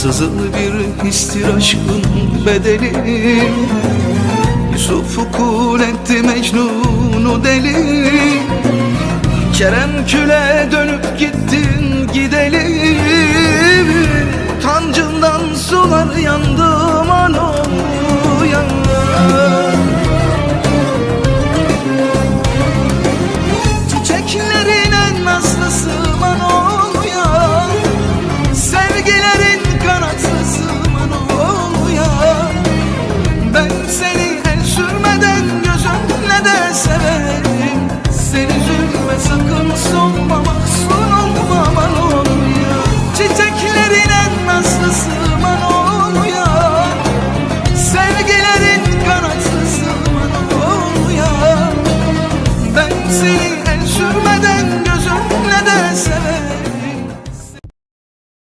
Sızılı bir histir aşkın bedeli. Yusuf'u kul etti Mecnun'u deli. Kerem küle dönüp gittin gidelim Utancından sular yandı seni el sürmeden